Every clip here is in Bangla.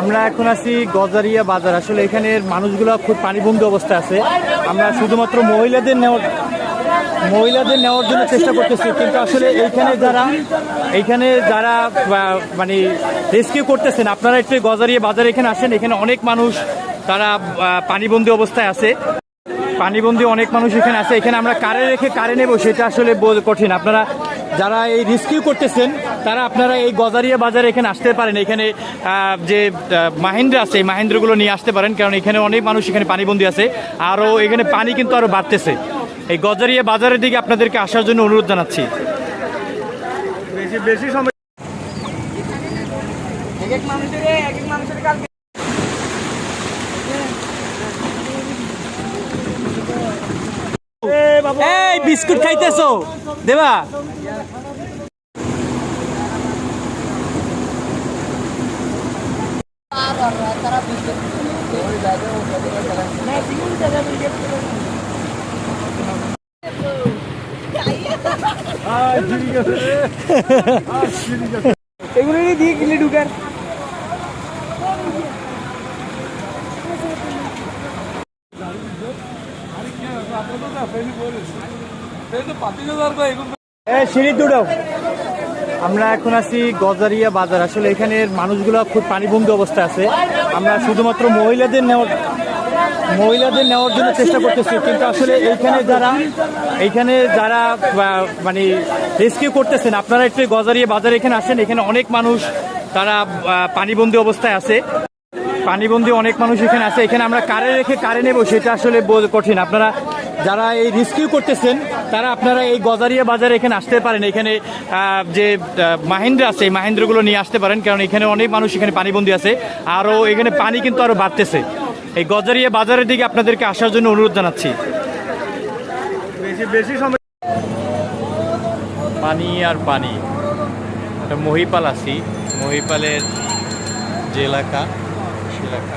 আমরা এখন আছি গজারিয়া বাজার। আসলে এখানের মানুষগুলো খুব পানিবন্দী অবস্থায় আছে। আমরা শুধুমাত্র মহিলাদের নেওয়ার মহিলাদের নেওয়ার জন্য চেষ্টা করতেছি। কিন্তু আসলে এইখানে যারা এইখানে যারা মানে রেস্কিউ করতেছেন, আপনারা একটু গজারিয়া বাজার এখানে আসেন। এখানে অনেক মানুষ, তারা পানিবন্দী অবস্থায় আছে। পানিবন্দী অনেক মানুষ এখানে আছে। এখানে আমরা কারে রেখে কারে নেব, সেটা আসলে কঠিন। আপনারা যারা এই রেস্কিউ করতেছেন তারা আপনারা এই গজারিয়া বাজারে এখানে আসতে পারেন। এখানে আহ, যে মাহিন্দ্রা আছে এই মাহিন্দ্রাগুলো নিয়ে আসতে পারেন কারণ এখানে অনেক মানুষ এখানে পানিবন্দী আছে। আরও এখানে পানি কিন্তু আরও বাড়তেছে। এই গজারিয়া বাজারের দিকে আপনাদেরকে আসার জন্য অনুরোধ জানাচ্ছি। বেশি বেশি সময় এই বিস্কুট খাইতেছো? দেবা? এগুলো দিয়ে কিনে ঢুকার। সিঁড়ি দুটো। আমরা এখন আছি গজারিয়া বাজার। আসলে এখানের মানুষগুলো খুব পানিবন্দী অবস্থায় আছে। আমরা শুধুমাত্র মহিলাদের নেওয়ার মহিলাদের নেওয়ার জন্য চেষ্টা করতেছি। কিন্তু আসলে এইখানে যারা এইখানে যারা মানে রেস্কিউ করতেছেন, আপনারা একটু গজারিয়া বাজার এখানে আসেন। এখানে অনেক মানুষ তারা পানিবন্দী অবস্থায় আছে। পানিবন্দী অনেক মানুষ এখানে আছে। এখানে আমরা কারে রেখে কারে নেব সেটা আসলে কঠিন। আপনারা যারা এই রেস্কিউ করতেছেন তারা আপনারা এই গজারিয়া বাজারে এখানে আসতে পারেন। এখানে যে মাহিন্দ্রা আছে এই মাহিন্দ্রাগুলো নিয়ে আসতে পারেন কারণ এখানে অনেক মানুষ এখানে পানিবন্দী আছে। আরও এখানে পানি কিন্তু আরও বাড়তেছে। এই গজারিয়া বাজারের দিকে আপনাদেরকে আসার জন্য অনুরোধ জানাচ্ছি। বেশি বেশি সময় পানি আর পানি। মহিপাল আছি। মহিপালের যে এলাকা সে এলাকা।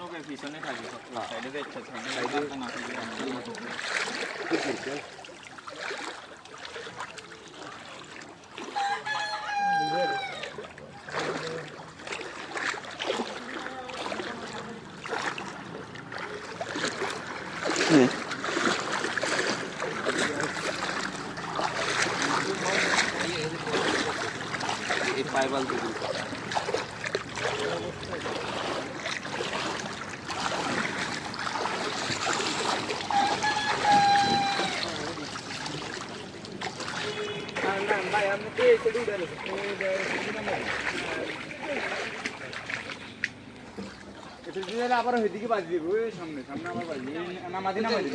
লোকের পিছনে থাকি সাইডে দেখতে সাইডে না আবার ওইদিকে বাজি দিব সামনে সামনে আবার বাজি নামাজি নামাজি।